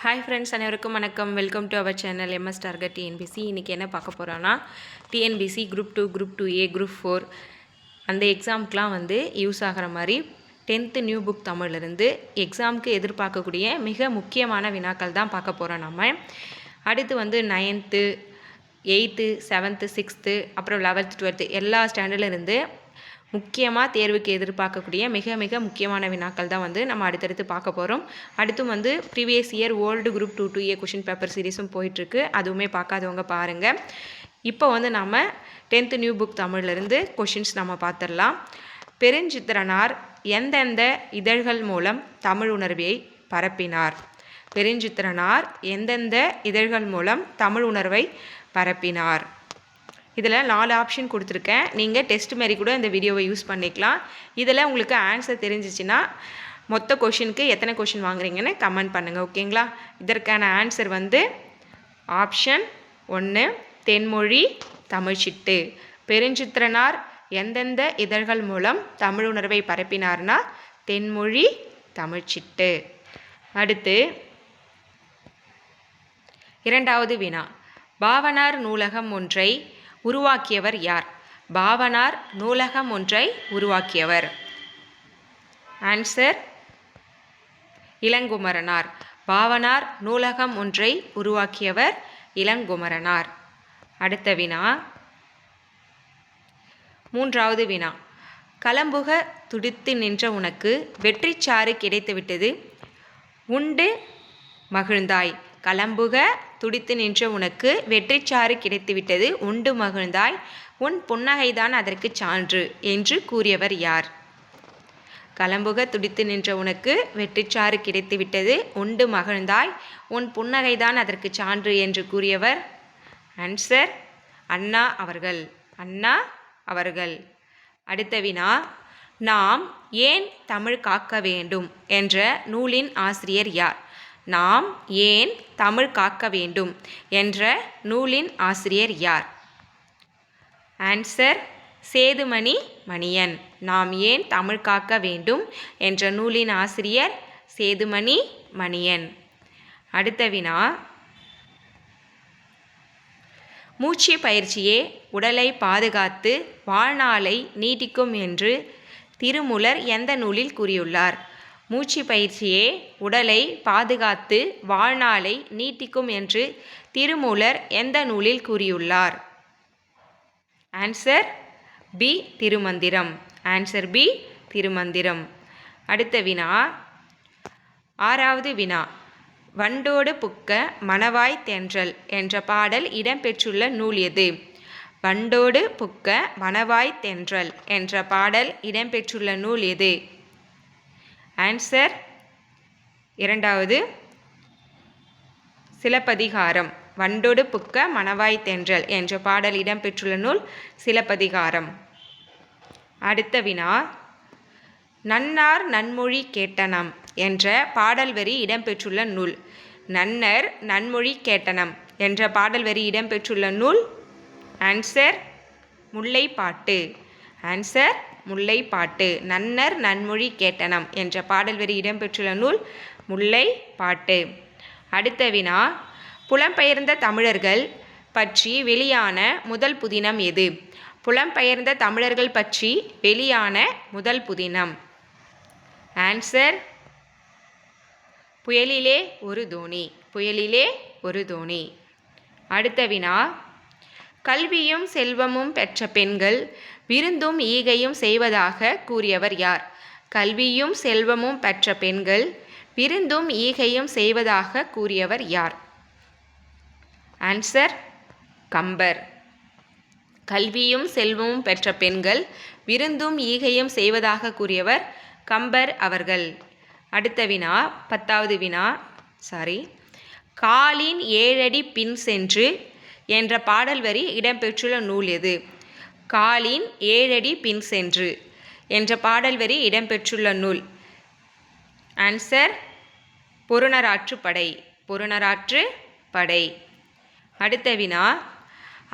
Hi friends அனைவருக்கும் வணக்கம். Welcome to our channel MS target TNPSC இன்றைக்கி என்ன பார்க்க போகிறோன்னா TNPSC group two group two A group four அந்த எக்ஸாமுக்கெலாம் வந்து யூஸ் ஆகிற மாதிரி டென்த்து நியூ புக் தமிழ்லேருந்து எக்ஸாமுக்கு எதிர்பார்க்கக்கூடிய மிக முக்கியமான வினாக்கள் தான் பார்க்க போகிறோம் நம்ம அடுத்து வந்து நைன்த்து எயித்து செவன்த்து சிக்ஸ்த்து அப்புறம் லெவல்த்து டுவெல்த்து எல்லா ஸ்டாண்டர்ட்லேருந்து முக்கியமாக தேர்வுக்கு எதிர்பார்க்கக்கூடிய மிக மிக முக்கியமான வினாக்கள் தான் வந்து நம்ம அடுத்தடுத்து பார்க்க போகிறோம் அடுத்தும் வந்து previous year old group two two A question paper சீரிஸும் போயிட்டுருக்கு. அதுவுமே பார்க்காதவங்க பாருங்கள் இப்போ வந்து நம்ம டென்த்து நியூ புக் தமிழ்லேருந்து கொஷின்ஸ் நம்ம பார்த்துடலாம். பெருஞ்சித்திரனார் எந்தெந்த இதழ்கள் மூலம் தமிழ் உணர்வை பரப்பினார்? பெருஞ்சித்திரனார் எந்தெந்த இதழ்கள் மூலம் தமிழ் உணர்வை பரப்பினார்? இதில் நாலு ஆப்ஷன் கொடுத்துருக்கேன். நீங்கள் டெஸ்ட் மாரி கூட இந்த வீடியோவை யூஸ் பண்ணிக்கலாம். இதில் உங்களுக்கு ஆன்சர் தெரிஞ்சிச்சுன்னா மொத்த கொஷினுக்கு எத்தனை கொஷின் வாங்குறீங்கன்னு கமெண்ட் பண்ணுங்கள் ஓகேங்களா இதற்கான ஆன்சர் வந்து ஆப்ஷன் ஒன்று தென்மொழி தமிழ்ச்சிட்டு பெருஞ்சித்திரனார் எந்தெந்த இதழ்கள் மூலம் தமிழ் உணர்வை பரப்பினார்னா தென்மொழி தமிழ்ச்சிட்டு அடுத்து இரண்டாவது வினா. பாவனார் நூலகம் ஒன்றை உருவாக்கியவர் யார்? பாவனார் நூலகம் ஒன்றை உருவாக்கியவர். ஆன்சர் இளங்குமரனார். பாவனார் நூலகம் ஒன்றை உருவாக்கியவர் இளங்குமரனார். அடுத்த வினா. மூன்றாவது வினா. கலம்புக துடித்து நின்ற உனக்கு வெற்றிச்சாறு கிடைத்துவிட்டது. உண்டு மகிழ்ந்தாய். கலம்புக துடித்து நின்ற உனக்கு வெற்றிச்சாறு கிடைத்துவிட்டது உண்டு மகிழ்ந்தாய் உன் புன்னகைதான் அதற்கு சான்று என்று கூறியவர் யார்? களம்புக துடித்து நின்ற உனக்கு வெற்றிச்சாறு கிடைத்துவிட்டது உண்டு மகிழ்ந்தாய் உன் புன்னகைதான் அதற்கு சான்று என்று கூறியவர்? ஆன்சர் அண்ணா அவர்கள். அண்ணா அவர்கள். அடுத்த வினா நாம் ஏன் தமிழ் காக்க வேண்டும்? என்ற நூலின் ஆசிரியர் யார்? நாம் ஏன் தமிழ் காக்க வேண்டும்? என்ற நூலின் ஆசிரியர் யார்? ஆன்சர் சேதுமணி மணியன். நாம் ஏன் தமிழ் காக்க வேண்டும்? என்ற நூலின் ஆசிரியர் சேதுமணி மணியன். அடுத்த வினா. மூச்சு பயிற்சியே உடலை பாதுகாத்து வாழ்நாளை நீட்டிக்கும் என்று திருமுலர் எந்த நூலில் கூறியுள்ளார்? மூச்சு பயிற்சியே உடலை பாதுகாத்து வாழ்நாளை நீட்டிக்கும் என்று திருமூலர் எந்த நூலில் கூறியுள்ளார்? Answer B Thirumandiram. Answer B Thirumandiram. அடுத்த வினா ஆறாவது வினா. வண்டோடு புக்க மணவாய் தென்றல் என்ற பாடல் இடம்பெற்றுள்ள நூல் எது? வண்டோடு புக்க மணவாய் தென்றல் என்ற பாடல் இடம்பெற்றுள்ள நூல் எது? ஆன்சர் இரண்டாவது சிலப்பதிகாரம். வண்டொடு புக்க மணவாய் தென்றல் என்ற பாடல் இடம்பெற்றுள்ள நூல் சிலப்பதிகாரம். அடுத்த வினா நன்னார் நன்மொழி கேட்டனம் என்ற பாடல் வரி இடம்பெற்றுள்ள நூல். நன்னர் நன்மொழி கேட்டனம் என்ற பாடல் வரி இடம்பெற்றுள்ள நூல். ஆன்சர் முல்லைப்பாட்டு. ஆன்சர் முல்லைப்பாட்டு நன்னர் நன்மொழி கேட்டனம் என்ற பாடல் வரி இடம்பெற்றுள்ள நூல் முல்லை பாட்டு அடுத்த வினா புலம்பெயர்ந்த தமிழர்கள் பற்றி வெளியான முதல் புதினம் எது? புலம்பெயர்ந்த தமிழர்கள் பற்றி வெளியான முதல் புதினம். ஆன்சர் புயலிலே ஒரு தோணி புயலிலே ஒரு தோணி. அடுத்த வினா கல்வியும் செல்வமும் பெற்ற பெண்கள் விருந்தும் ஈகையும் செய்வதாக கூறியவர் யார்? கல்வியும் செல்வமும் பெற்ற பெண்கள் விருந்தும் ஈகையும் செய்வதாக கூறியவர் யார்? ஆன்சர் கம்பர். கல்வியும் செல்வமும் பெற்ற பெண்கள் விருந்தும் ஈகையும் செய்வதாக கூறியவர் கம்பர் அவர்கள். அடுத்த வினா பத்தாவது வினா சாரி காலின் ஏழடி பின் சென்று என்ற பாடல் வரி இடம்பெற்றுள்ள நூல் எது? காலின் ஏழடி பின் சென்று என்ற பாடல் வரி இடம்பெற்றுள்ள நூல். ஆன்சர் பொருணராற்று படை பொருணராற்று படை. அடுத்த வினா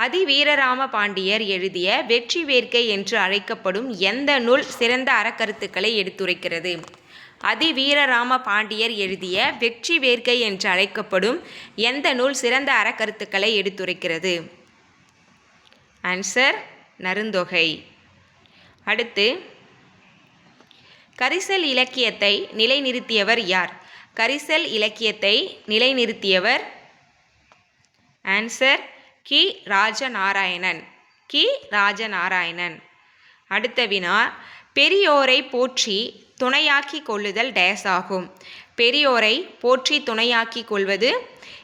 அதிவீரராம பாண்டியர் எழுதிய வெற்றி வேர்க்கை என்று அழைக்கப்படும் எந்த நூல் சிறந்த அறக்கருத்துக்களை எடுத்துரைக்கிறது? அதிவீரராம பாண்டியர் எழுதிய வெற்றி வேர்க்கை என்று அழைக்கப்படும் எந்த நூல் சிறந்த அறக்கருத்துக்களை எடுத்துரைக்கிறது? ஆன்சர் நருந்தொகை அடுத்து கரிசல் இலக்கியத்தை நிலைநிறுத்தியவர் யார்? கரிசல் இலக்கியத்தை நிலைநிறுத்தியவர் ஆன்சர் கி. ராஜநாராயணன். கி. ராஜநாராயணன். அடுத்த வினா பெரியோரை போற்றி துணையாக்கி கொள்ளுதல் டேஸ் ஆகும். பெரியோரை போற்றி துணையாக்கி கொள்வது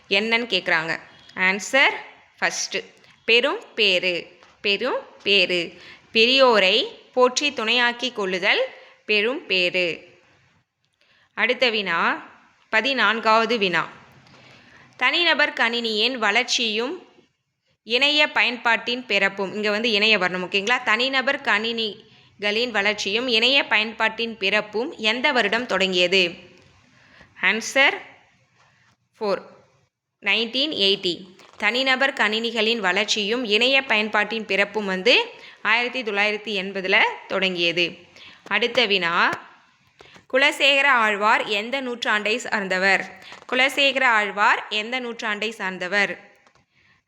என்னன்னு கேட்குறாங்க ஆன்சர் ஃபஸ்ட்டு பெரும் பேரு பெரும் பேறு. பெரியோரை போற்றி துணையாக்கி கொள்ளுதல் பெரும் பேறு. அடுத்த வினா பதினான்காவது வினா. தனிநபர் கணினியின் வளர்ச்சியும் இணைய பயன்பாட்டின் பிறப்பும். இங்கே வந்து இணைய வரணும் ஓகேங்களா? தனிநபர் கணினிகளின் வளர்ச்சியும் இணைய பயன்பாட்டின் பிறப்பும் எந்த வருடம் தொடங்கியது? ஆன்சர் ஃபோர் நைன்டீன் எயிட்டி தனிநபர் கணினிகளின் வளர்ச்சியும் இணைய பயன்பாட்டின் பிறப்பும் வந்து ஆயிரத்தி தொள்ளாயிரத்தி எண்பதில் தொடங்கியது. அடுத்த வினா. குலசேகர ஆழ்வார் எந்த நூற்றாண்டை சார்ந்தவர்? குலசேகர ஆழ்வார் எந்த நூற்றாண்டை சார்ந்தவர்?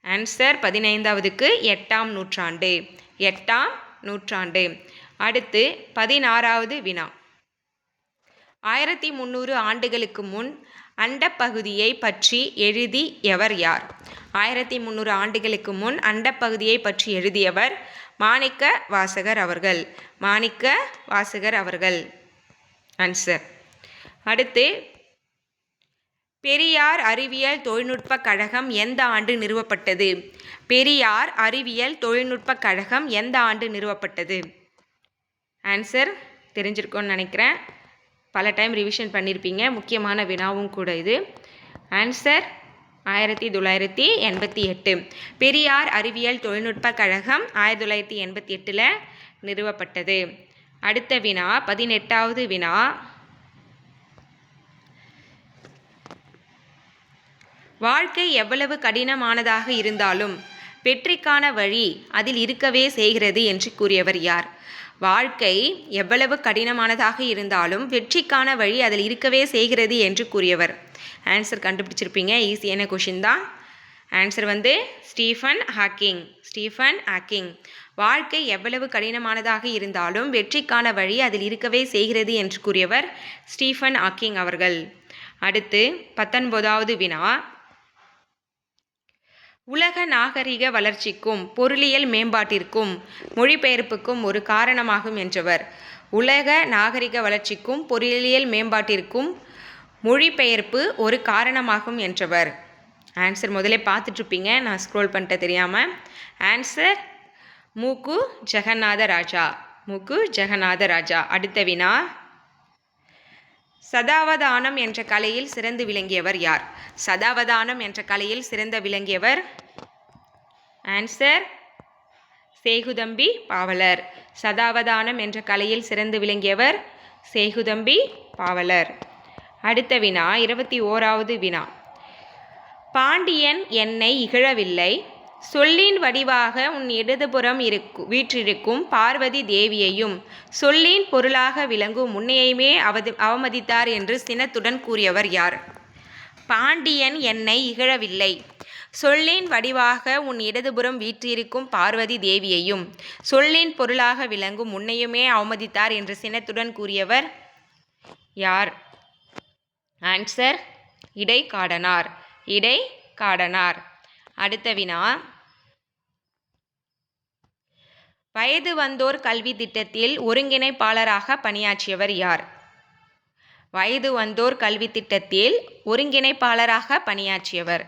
ஆன்சர் பதினைந்தாவதுக்கு எட்டாம் நூற்றாண்டு. எட்டாம் நூற்றாண்டு. அடுத்து பதினாறாவது வினா. ஆயிரத்தி முந்நூறு ஆண்டுகளுக்கு முன் அண்டப்பகுதியை பற்றி எழுதி எவர் யார்? ஆயிரத்தி முந்நூறு ஆண்டுகளுக்கு முன் அண்டப்பகுதியை பற்றி எழுதியவர் மாணிக்க வாசகர் அவர்கள். மாணிக்க வாசகர் அவர்கள். ஆன்சர் அடுத்து பெரியார் அறிவியல் தொழில்நுட்ப கழகம் எந்த ஆண்டு நிறுவப்பட்டது? பெரியார் அறிவியல் தொழில்நுட்ப கழகம் எந்த ஆண்டு நிறுவப்பட்டது? ஆன்சர் தெரிஞ்சிருக்கோன்னு நினைக்கிறேன். பல டைம் ரிவிஷன் பண்ணியிருப்பீங்க முக்கியமான வினாவும் கூட இது. ஆன்சர் ஆயிரத்தி தொள்ளாயிரத்தி எண்பத்தி எட்டு. பெரியார் அறிவியல் தொழில்நுட்ப கழகம் ஆயிரத்தி தொள்ளாயிரத்தி எண்பத்தி எட்டில் நிறுவப்பட்டது. அடுத்த வினா பதினெட்டாவது வினா. வாழ்க்கை எவ்வளவு கடினமானதாக இருந்தாலும் வெற்றிக்கான வழி அதில் இருக்கவே செய்கிறது என்று கூறியவர் யார்? வாழ்க்கை எவ்வளவு கடினமானதாக இருந்தாலும் வெற்றிக்கான வழி அதில் இருக்கவே செய்கிறது என்று கூறியவர். ஆன்சர் கண்டுபிடிச்சிருப்பீங்க. ஈஸியான கொஷின் தான். ஆன்சர் வந்து ஸ்டீஃபன் ஹாக்கிங் ஸ்டீஃபன் ஹாக்கிங் வாழ்க்கை எவ்வளவு கடினமானதாக இருந்தாலும் வெற்றிக்கான வழி அதில் இருக்கவே செய்கிறது என்று கூறியவர் ஸ்டீஃபன் ஹாக்கிங் அவர்கள். அடுத்து பத்தொன்பதாவது வினா. உலக நாகரிக வளர்ச்சிக்கும் பொருளியல் மேம்பாட்டிற்கும் மொழிபெயர்ப்புக்கும் ஒரு காரணமாகும் என்றவர். உலக நாகரிக வளர்ச்சிக்கும் பொருளியல் மேம்பாட்டிற்கும் மொழிபெயர்ப்பு ஒரு காரணமாகும் என்றவர். ஆன்சர் முதலே பார்த்துட்ருப்பீங்க. நான் ஸ்க்ரோல் பண்ணிட்ட தெரியாமல் ஆன்சர் மூக்கு ஜெகநாத ராஜா. மூக்கு ஜெகநாத ராஜா. அடுத்த வினா சதாவதானம் என்ற கலையில் சிறந்து விளங்கியவர் யார்? சதாவதானம் என்ற கலையில் சிறந்த விளங்கியவர் ஆன்சர் சேகுதம்பி பாவலர். சதாவதானம் என்ற கலையில் சிறந்து விளங்கியவர் சேகுதம்பி பாவலர். அடுத்த வினா இருபத்தி ஓராவது வினா. பாண்டியன் என்னை இகழவில்லை. சொல்லின் வடிவாக உன் இடதுபுறம் இருக்கு வீற்றிருக்கும் பார்வதி தேவியையும் சொல்லின் பொருளாக விளங்கும் முன்னையுமே அவதி அவமதித்தார் என்று சினத்துடன் கூறியவர் யார்? பாண்டியன் என்னை இகழவில்லை. சொல்லின் வடிவாக உன் இடதுபுறம் வீற்றிருக்கும் பார்வதி தேவியையும் சொல்லின் பொருளாக விளங்கும் முன்னையுமே அவமதித்தார் என்று சினத்துடன் கூறியவர் யார்? ஆன்சர் இடைக்காடனார். இடைக்காடனார். அடுத்த வினா வயது வந்தோர் கல்வி திட்டத்தில் ஒருங்கிணைப்பாளராக பணியாற்றியவர் யார்? வயது வந்தோர் கல்வி திட்டத்தில் ஒருங்கிணைப்பாளராக பணியாற்றியவர்.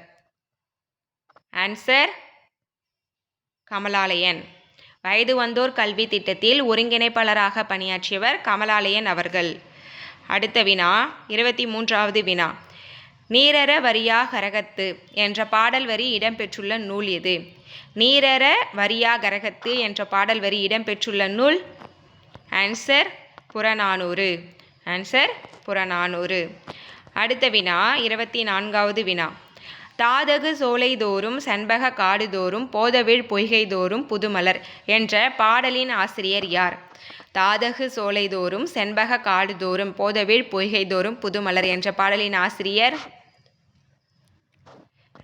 ஆன்சர் கமலாலயன். வயது வந்தோர் கல்வி திட்டத்தில் ஒருங்கிணைப்பாளராக பணியாற்றியவர் கமலாலயன் அவர்கள். அடுத்த வினா இருபத்தி மூன்றாவது வினா. நீரர வரியா கரகத்து என்ற பாடல் வரி இடம்பெற்றுள்ள நூல் எது நீரர வரியா கரகத்து என்ற பாடல் வரி இடம்பெற்றுள்ள நூல் ஆன்சர் புறநானூறு. ஆன்சர் புறநானூறு. அடுத்த வினா இருபத்தி நான்காவது வினா. தாதகு சோலைதோறும் செண்பக காடுதோறும் போதவிழ் பொய்கைதோறும் புதுமலர் என்ற பாடலின் ஆசிரியர் யார்? தாதகு சோலைதோறும் செண்பக காடுதோறும் போதவிழ் பொய்கைதோறும் புதுமலர் என்ற பாடலின் ஆசிரியர்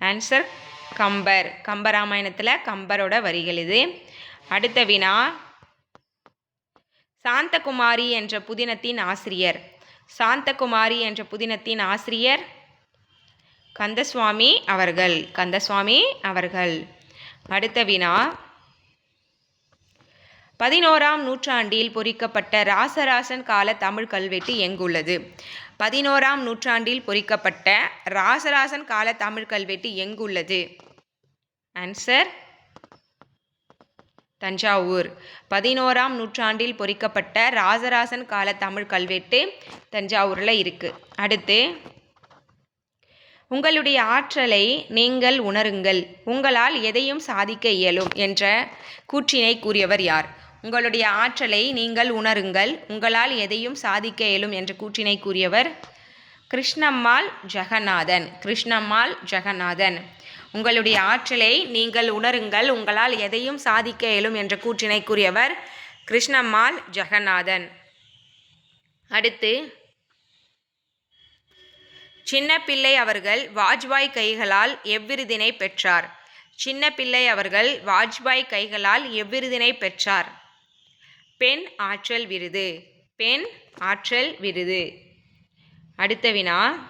ஆன்சர் கம்பர். கம்பராமாயணத்தில் கம்பரோட வரிகள் இது. அடுத்த வினா சாந்தகுமாரி என்ற புதினத்தின் ஆசிரியர். சாந்தகுமாரி என்ற புதினத்தின் ஆசிரியர் கந்தசுவாமி அவர்கள். கந்தசுவாமி அவர்கள். அடுத்த வினா பதினோராம் நூற்றாண்டில் பொறிக்கப்பட்ட ராசராசன் கால தமிழ் கல்வெட்டு எங்குள்ளது? பதினோராம் நூற்றாண்டில் பொறிக்கப்பட்ட ராசராசன் கால தமிழ் கல்வெட்டு எங்குள்ளது? ஆன்சர் தஞ்சாவூர். பதினோராம் நூற்றாண்டில் பொறிக்கப்பட்ட ராசராசன் கால தமிழ் கல்வெட்டு தஞ்சாவூரில் இருக்குது அடுத்து உங்களுடைய ஆற்றலை நீங்கள் உணருங்கள். உங்களால் எதையும் சாதிக்க இயலும் என்ற கூற்றினை கூறியவர் யார்? உங்களுடைய ஆற்றலை நீங்கள் உணருங்கள். உங்களால் எதையும் சாதிக்க இயலும் என்ற கூற்றினை கூறியவர் கிருஷ்ணம்மாள் ஜெகநாதன். கிருஷ்ணம்மாள் ஜெகநாதன். உங்களுடைய ஆற்றலை நீங்கள் உணருங்கள். உங்களால் எதையும் சாதிக்க இயலும் என்ற கூற்றினை கூறியவர் கிருஷ்ணம்மாள் ஜெகநாதன். அடுத்து சின்ன பிள்ளை அவர்கள் வாஜ்பாய் கைகளால் எவ்விருதினை பெற்றார். சின்ன பிள்ளை அவர்கள் வாஜ்பாய் கைகளால் எவ்விருதினை பெற்றார். பெண் ஆற்றல் விருது. பெண் ஆற்றல் விருது. அடுத்த வினா.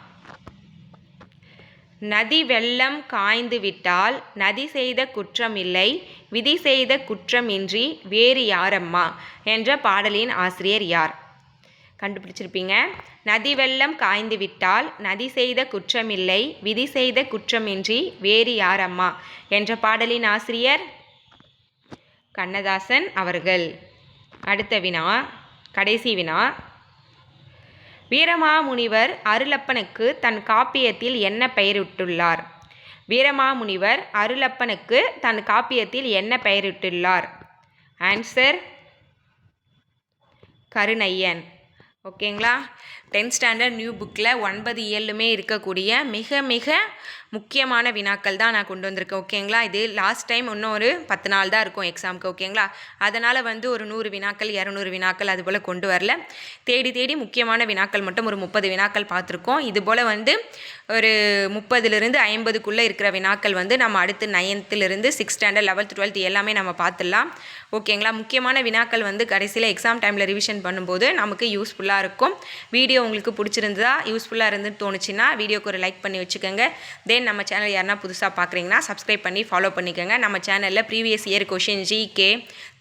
நதி வெள்ளம் காய்ந்து விட்டால் நதி செய்த குற்றம் இல்லை விதி செய்த குற்றமின்றி வேறு யாரம்மா? என்ற பாடலின் ஆசிரியர் யார்? கண்டுபிடிச்சிருப்பீங்க. நதி வெள்ளம் காய்ந்து விட்டால் நதி செய்த குற்றமில்லை விதி செய்த குற்றமின்றி வேறு யாரம்மா? என்ற பாடலின் ஆசிரியர் கண்ணதாசன் அவர்கள். அடுத்த வினா கடைசி வினா. வீரமாமுனிவர் அருளப்பனுக்கு தன் காப்பியத்தில் என்ன பெயரிட்டுள்ளார்? வீரமாமுனிவர் அருளப்பனுக்கு தன் காப்பியத்தில் என்ன பெயரிட்டுள்ளார்? ஆன்சர் கருணையன். ஓகேங்களா டென்த் ஸ்டாண்டர்ட் நியூ புக்கில் ஒன்பது ஏழுமே இருக்கக்கூடிய மிக மிக முக்கியமான வினாக்கள் தான் நான் கொண்டு வந்திருக்கேன் ஓகேங்களா? இது லாஸ்ட் டைம் இன்னும் ஒரு பத்து நாள் தான் இருக்கும் எக்ஸாமுக்கு ஓகேங்களா? அதனால் வந்து ஒரு நூறு வினாக்கள் இரநூறு வினாக்கள் அது போல் கொண்டு வரல. தேடி தேடி முக்கியமான வினாக்கள் மட்டும் ஒரு முப்பது வினாக்கள் பார்த்துருக்கோம். இது போல் வந்து ஒரு முப்பதுலேருந்து ஐம்பதுக்குள்ளே இருக்கிற வினாக்கள் வந்து நம்ம அடுத்து நைன்த்துலேருந்து சிக்ஸ் ஸ்டாண்டர்ட் லெவல்த் டுவெல்த் எல்லாமே நம்ம பார்த்துடலாம் ஓகேங்களா? முக்கியமான வினாக்கள் வந்து கடைசியில் எக்ஸாம் டைமில் ரிவிஷன் பண்ணும்போது நமக்கு யூஸ்ஃபுல்லாக இருக்கும். வீடியோ உங்களுக்கு பிடிச்சிருந்ததா யூஸ்ஃபுல்லாக இருந்து தோணுச்சுன்னா வீடியோக்கு ஒரு லைக் பண்ணி வச்சுக்கோங்க. தென் நம்ம சேனல் யாருன்னா புதுசாக பார்க்குறீங்கன்னா சப்ஸ்கிரைப் பண்ணி ஃபாலோ பண்ணிக்கோங்க. நம்ம சேனலில் previous year question GK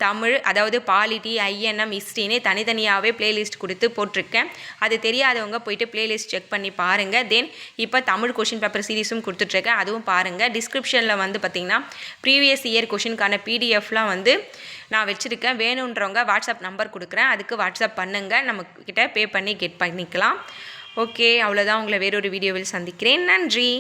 Tamil அதாவது பாலிட்டி ஐஎன்எம் ஹிஸ்ட்ரின்னு தனித்தனியாகவே பிளேலிஸ்ட் கொடுத்து போட்டிருக்கேன். அது தெரியாதவங்க போயிட்டு பிளேலிஸ்ட் செக் பண்ணி பாருங்கள் தென் இப்போ தமிழ் கொஷின் பேப்பர் சீரிஸும் கொடுத்துட்ருக்கேன் அதுவும் பாருங்கள் டிஸ்கிரிப்ஷனில் வந்து பார்த்திங்கன்னா ப்ரீவியஸ் இயர் கொஷினுக்கான பிடிஎஃப்லாம் வந்து நான் வச்சுருக்கேன். வேணுன்றவங்க வாட்ஸ்அப் நம்பர் கொடுக்குறேன். அதுக்கு வாட்ஸ்அப் பண்ணுங்கள் நம்மக்கிட்ட பே பண்ணி கெட் பண்ணிக்கலாம் ஓகே அவ்வளோதான் உங்களை வேறொரு வீடியோவில் சந்திக்கிறேன். நன்றி.